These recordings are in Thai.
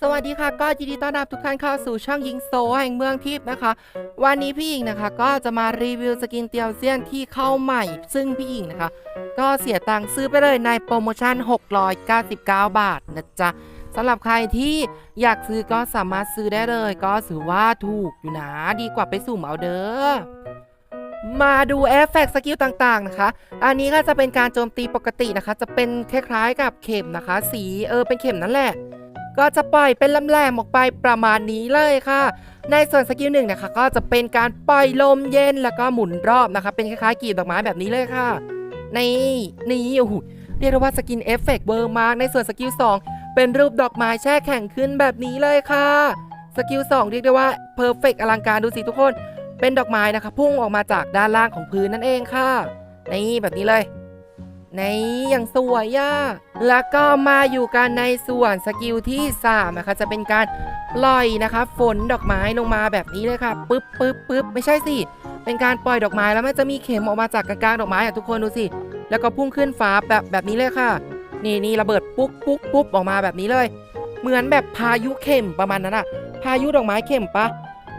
สวัสดีค่ะก็ยินดีต้อนรับทุกท่านเข้าสู่ช่องยิงโซแห่งเมืองทิพย์นะคะ วันนี้พี่หญิงนะคะก็จะมารีวิวสกินเตียวเซียนที่เข้าใหม่ ซึ่งพี่หญิงนะคะ ก็เสียตังค์ซื้อไปเลยในโปรโมชั่น 699 บาทนะจ๊ะสำหรับใครที่อยากซื้อก็สามารถซื้อได้เลย ก็ถือว่าถูกอยู่นะดีกว่าไปสุ่มเอาเด้อมาดูเอฟเฟกต์สกิลต่างๆนะคะ อันนี้ก็จะเป็นการโจมตีปกตินะคะ จะเป็นคล้ายๆกับเข็มนะคะ สีเออเป็นเข็มนั่นแหละ ก็จะปล่อยเป็นลำแหลมออกไปประมาณนี้เลยค่ะ ในส่วนสกิลหนึ่งนะคะก็จะเป็นการปล่อยลมเย็นแล้วก็หมุนรอบนะคะ เป็นคล้ายๆกลีบดอกไม้แบบนี้เลยค่ะ นี่นี่โอ้โหเรียกว่าสกินเอฟเฟกต์เบอร์มากในส่วนสกิล2เป็นรูปดอกไม้แช่แข็งขึ้นแบบนี้เลยค่ะสกิล2เรียกได้ว่าเพอร์เฟกอลังการดูสิทุกคน เป็นดอกไม้นะคะ พุ่งออกมาจากด้านล่างของพื้นนั่นเองค่ะ นี่แบบนี้เลย ในอย่างสวยย่าแล้วก็มาอยู่กันในส่วนสกิลที่3นะคะจะเป็นการปล่อยนะคะฝนดอกไม้ลงมาแบบนี้เลยค่ะปึ๊บปึ๊บปึ๊บไม่ใช่สิเป็นการปล่อยดอกไม้แล้วมันจะมีเข็มออกมาจากกลางๆดอกไม้อะทุกคนดูสิแล้วก็พุ่งขึ้นฟ้าแบบแบบนี้เลยค่ะ นี่นี่ระเบิดปุ๊บปุ๊บปุ๊บออกมาแบบนี้เลย เหมือนแบบพายุเข็มประมาณนั้นอะพายุดอกไม้เข็มปะ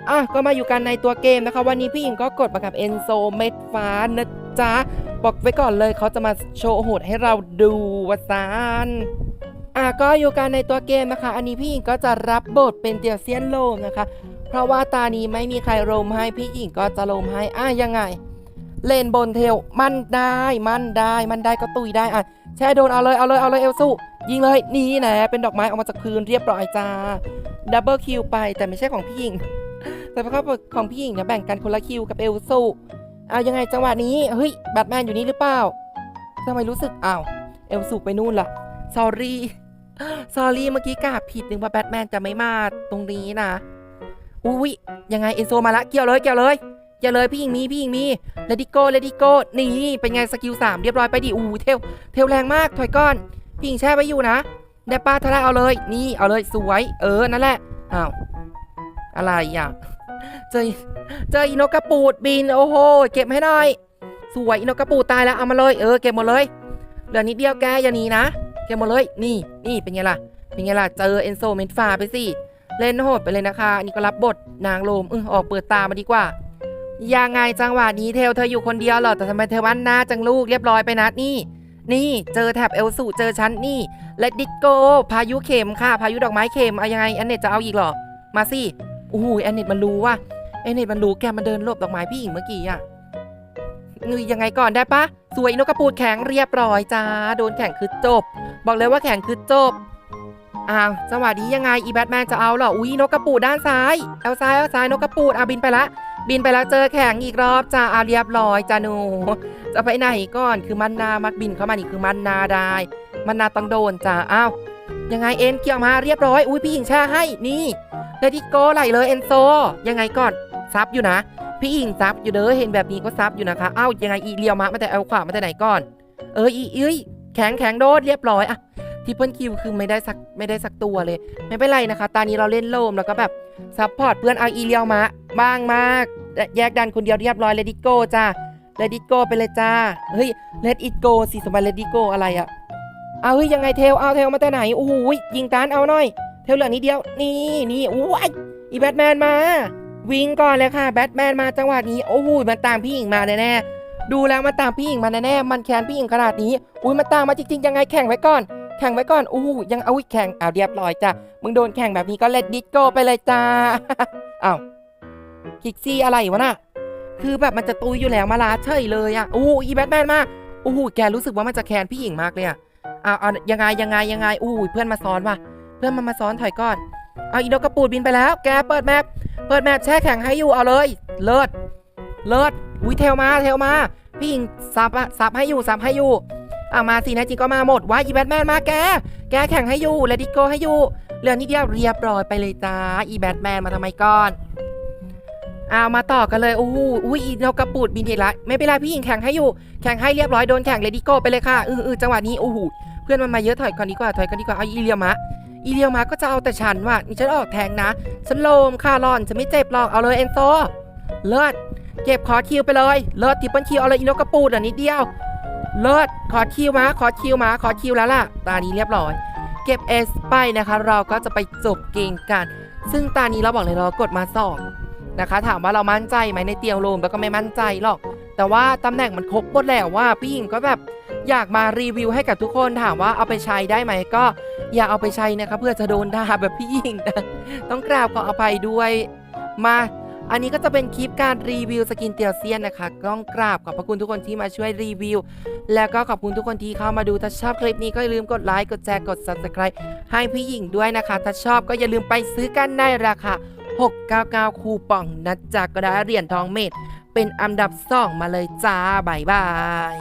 อะก็มาอยู่กันในตัวเกมนะคะ วันนี้พี่หญิงก็กดมากับเอนโซเม็ดฟ้านะจ๊ะ บอกไว้ก่อนเลยเขาจะมาโชว์โหดให้เราดูวะซานอะก็อยู่กันในตัวเกมนะคะ อันนี้พี่หญิงก็จะรับบทเป็นเตียวเซียนโลมนะคะ เพราะว่าตานี้ไม่มีใครโลมให้พี่หญิงก็จะโลมให้อะยังไง เลนบนเทลมันได้มันได้มันได้ก็ตุยได้อะแช่โดนเอาเลยเอาเลยเอาเลยเอลซูยิงเลยนี่นะเป็นดอกไม้ออกมาจากพื้นเรียบร้อยจ้าดับเบิลคิวไปแต่ไม่ใช่ของพี่หญิงแต่เพราะของพี่หญิงเนี่ยแบ่งกันคนละคิวกับเอลซู เอายังไงจังหวะนี้ เฮ้ยแบทแมนอยู่นี่หรือเปล่าทำไมรู้สึกอ้าวเอลสุกไปนู่นล่ะ s อรี่ s อรี่เมื่อกี้กาผิดนึงว่าแบทแมนจะไม่มาตรงนี้นะ อุ้ยยังไงเอนโซมาละเกี่ยวเลยเกี่ยวเลยเกี่ยวเลยพี่หญิงมีพี่หญิงมีเลดิโก้เลดิโก้นี่เป็นไงสกิลสามเรียบร้อยไปดิอู้เทลเทลแรงมากถอยก้อนพี่หญิงแช่ไว้อยู่นะได้ป้าทะเลเอาเลย นี่เอาเลยสวย เออนั่นแหละอ้าวอะไรอะ เจอเจออีนกกระปูดบินโอ้โหเก็บให้หน่อย สวยอีนกกระปูดตายแล้วเอามาเลยเออเก็บหมดเลยเหลือนิดเดียวแกอย่าหนีนะเก็บหมดเลยนี่นี่เป็นไงล่ะเป็นไงล่ะเจอเอนโซเมนฟาไปสิเล่นโหดไปเลยนะคะอันนี่ก็รับบทนางโลมเออออกเปิดตามาดีกว่ายังไงจังหวะนี้เทลเธออยู่คนเดียวเหรอแต่ทำไมเธอวันหน้าจังลูกเรียบร้อยไปนัดนี่ นี่เจอแถบเอลสูเจอฉันนี่ และดิโกพายุเข็มค่ะ พายุดอกไม้เข็มเอายังไงแอนเนตจะเอาอีกเหรอ มาสิ โอ้โหแอนเนตมันรู้ว่าไอ้เน็ตมันรู้แกมันเดินลบดอกไม้พี่หญิงเมื่อกี้อะงยยังไงก่อนได้ปะสวยนกกระปูดแข็งเรียบร้อยจ้า โดนแข่งคือจบ บอกเลยว่าแข่งคือจบอ้าวจังหวะนี้ยังไงอีแบทแมนจะเอาเหรออุ้ยนกกระปูดด้านซ้ายเอาซ้ายเอาซ้ายนกกระปูดอะบินไปละบินไปแล้วเจอแข่งอีกรอบจ้าอาเรียบร้อยจ้าหนู จะไปไหนก่อนคือมันนามัดบินเข้ามานี่คือมันนาได้ มันนาต้องโดนจ้าอ้าวยังไงเอ็นเกี่ยวมาเรียบร้อยอุ้ยพี่หญิงแช่ให้นี่ เลดิโกไหลเลยเอนโซ ยังไงก่อนซับอยู่นะ พี่อิงซับอยู่เด้อเห็นแบบนี้ก็ซับอยู่นะคะเอ้ายังไงอีเลียวมามาแต่เอาขวามาแต่ไหนก่อน เอออีเอ้ยแข็งแข็งโดดเรียบร้อยอะทิปเปิลคิวคือไม่ได้สักไม่ได้สักตัวเลย ไม่เป็นไรนะคะ ตอนนี้เราเล่นโลมแล้วก็แบบซัพพอร์ตเพื่อนเอาอีเลียวมาบ้างมากแยกดันคนเดียวเรียบร้อยเลดิโกจ้าเลดิโกไปเลยจ้าเฮ้ยเลดอิโกสิสมัยเลดิโกอะไรอะเอาเฮ้ยยังไงเทลเอาเทลมาแต่ไหนโอ้โหยิงตานเอาหน่อย เทลเหลือนิดเดียว นี่นี่อู้ยอีแบทแมนมา วิ่งก่อนเลยค่ะแบทแมนมาจังหวะนี้โอ้โหมันตามพี่หญิงมาแน่ๆดูแล้วมันตามพี่หญิงมาแน่ๆมันแค้นพี่หญิงขนาดนี้อุ้ยมันตามมาจริงๆยังไงแข่งไว้ก่อนแข่งไว้ก่อนอู้หูยังเอาอีกแข่งเอาเรียบร้อยจ้ะมึงโดนแข่งแบบนี้ก็เลดดิสโก้ไปเลยจ้าเอ้าคิกซี่อะไรวะน่ะคือแบบมันจะตุยอยู่แล้วมาลาเฉยเลยอะโอ้อีแบทแมนมาโอ้โหแกรู้สึกว่ามันจะแค้นพี่หญิงมากเลยอะเอาเอายังไงยังไงยังไงอู้หูเพื่อนมาซ้อนว่ะ เพื่อนมันมาซ้อนถอยก่อนเอาอีโดกระปูดบินไปแล้ว แกเปิดแมปเปิดแมปแช่แข็งให้อยู่เอาเลย เลิศเลิศอุ้ยเทลมาเทลมา พี่หญิงซับอะซับให้อยู่ซับให้อยู่อะมาสินะจริงก็มาหมดว่าอีแบทแมนมาแก แกแข่งให้อยู่เละดิโกให้อยู่เหลือนิดเดียวเรียบร้อยไปเลยจ้าอีแบทแมนมาทำไมก่อนเอามาต่อกันเลยโอ้โหอุ้ยอีนกกระปูดบินทีละไม่เป็นไรพี่หญิงแข่งให้อยู่แข่งให้เรียบร้อยโดนแข่งเลดิโกไปเลยค่ะอืออือจังหวะนี้โอ้โหเพื่อนมันมาเยอะถอยก่อนดีกว่าถอยก่อนดีกว่าเอาอีเลียมะ อีเลียวมะก็จะเอาแต่ฉันว่ะนี่ฉันออกแทงนะ ฉันโลมค่ารอนฉันไม่เจ็บหรอก เอาเลยเอนโซ เลิศ เก็บคอคิวไปเลย เลิศทิปเปิลคิวเอาเลยอีโนกระปูดอะนิดเดียว เลิศคอคิวมาคอคิวมาคอคิวแล้วล่ะ ตานี้เรียบร้อย เก็บ S ไปนะคะ เราก็จะไปจบเกมกัน ซึ่งตานี้เราบอกเลยเรากดมาสองนะคะ ถามว่าเรามั่นใจไหมในเตียวโรมแล้วก็ไม่มั่นใจหรอก แต่ว่าตำแหน่งมันครบหมดแล้วว่าพี่หญิงก็แบบอยากมารีวิวให้กับทุกคนถามว่าเอาไปใช้ได้ไหมก็อย่าเอาไปใช้นะคะเพื่อจะโดนด่าแบบพี่หญิงนะต้องกราบขออภัยด้วยมาอันนี้ก็จะเป็นคลิปการรีวิวสกินเตียวเซียนนะคะต้องกราบขอบพระคุณทุกคนที่มาช่วยรีวิว แล้วก็ขอบคุณทุกคนที่เข้ามาดู ถ้าชอบคลิปนี้ก็อย่าลืมกดไลค์ กดแชร์ กด subscribe ให้พี่หญิงด้วยนะคะ ถ้าชอบก็อย่าลืมไปซื้อกันในราคา 699 คูปองนะจ๊ะก็ได้เหรียญทองเม็ด เป็นอันดับสองมาเลยจ้าบายบาย